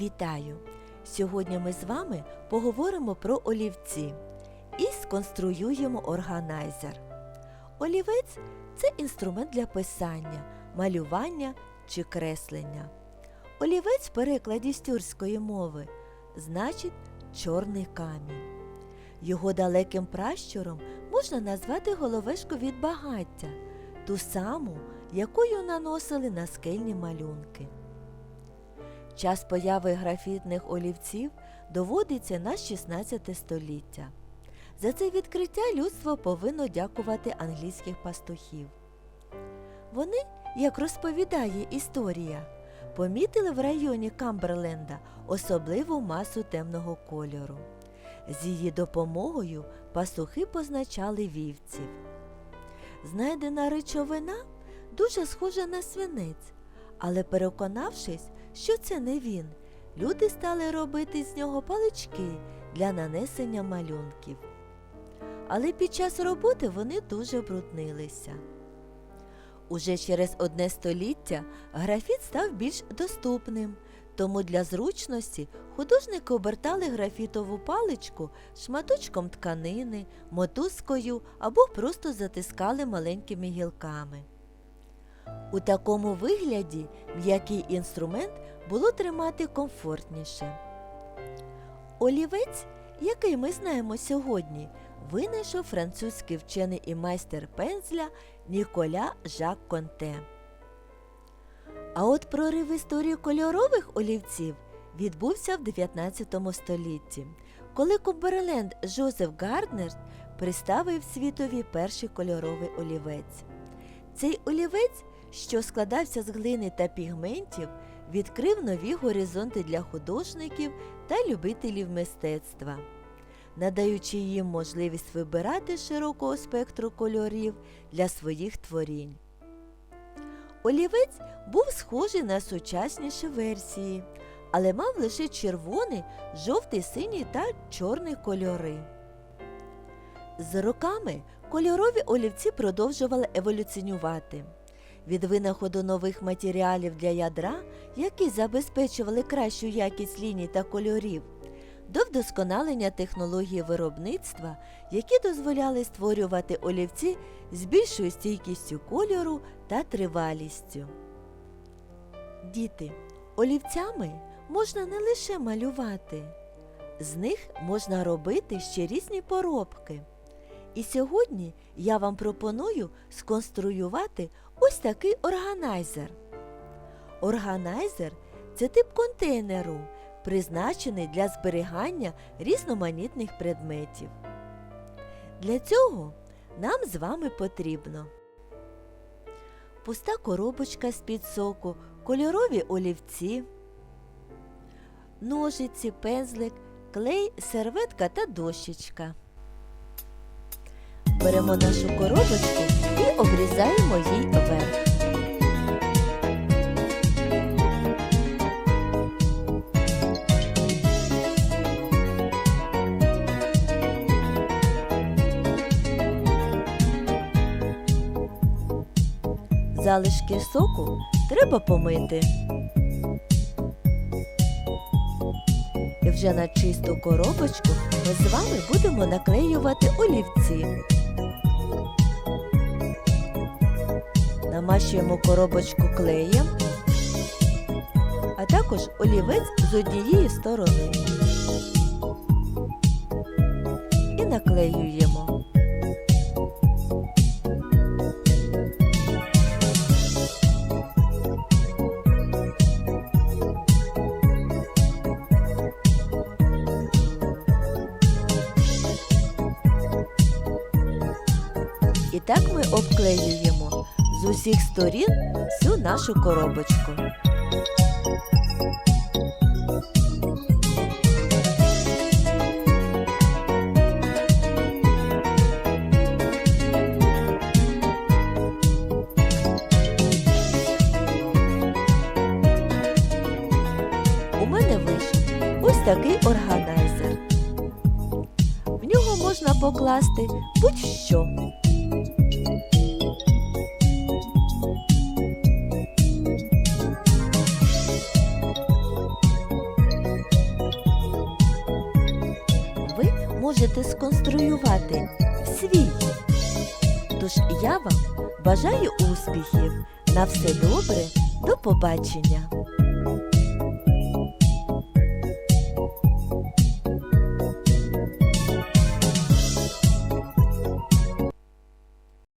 Вітаю! Сьогодні ми з вами поговоримо про олівці і сконструюємо органайзер. Олівець це інструмент для писання, малювання чи креслення. Олівець в перекладі з тюркської мови значить чорний камінь. Його далеким пращуром можна назвати головешку від багаття, ту саму, якою наносили на скельні малюнки. Час появи графітних олівців доводиться на 16 століття. За це відкриття людство повинно дякувати англійських пастухів. Вони, як розповідає історія, помітили в районі Камберленда особливу масу темного кольору. З її допомогою пастухи позначали вівців. Знайдена речовина дуже схожа на свинець, але переконавшись, що це не він, люди стали робити з нього палички для нанесення малюнків. Але під час роботи вони дуже бруднилися. Уже через одне століття графіт став більш доступним, тому для зручності художники обертали графітову паличку шматочком тканини, мотузкою або просто затискали маленькими гілками. У такому вигляді м'який інструмент було тримати комфортніше. Олівець, який ми знаємо сьогодні, винайшов французький вчений і майстер пензля Ніколя Жак Конте. А от прорив історії кольорових олівців відбувся в 19 столітті, коли Кумберленд Жозеф Гарднер представив світові перший кольоровий олівець. Цей олівець, що складався з глини та пігментів, відкрив нові горизонти для художників та любителів мистецтва, надаючи їм можливість вибирати широкого спектру кольорів для своїх творінь. Олівець був схожий на сучасніші версії, але мав лише червоний, жовтий, синій та чорний кольори. З роками кольорові олівці продовжували еволюціонювати. Від винаходу нових матеріалів для ядра, які забезпечували кращу якість ліній та кольорів, до вдосконалення технології виробництва, які дозволяли створювати олівці з більшою стійкістю кольору та тривалістю. Діти, олівцями можна не лише малювати, з них можна робити ще різні поробки. І сьогодні я вам пропоную сконструювати ось такий органайзер. Органайзер це тип контейнеру, призначений для зберігання різноманітних предметів. Для цього нам з вами потрібно пуста коробочка з-під соку, кольорові олівці, ножиці, пензлик, клей, серветка та дощечка. Беремо нашу коробочку і обрізаємо їй верх. Залишки соку треба помити. І вже на чисту коробочку ми з вами будемо наклеювати олівці. Намащуємо коробочку клеєм, а також олівець з однієї сторони. І наклеюємо. Так ми обклеюємо з усіх сторін всю нашу коробочку. Ось такий органайзер. В нього можна покласти будь-що. Зможете сконструювати в світі. Тож я вам бажаю успіхів. На все добре, до побачення!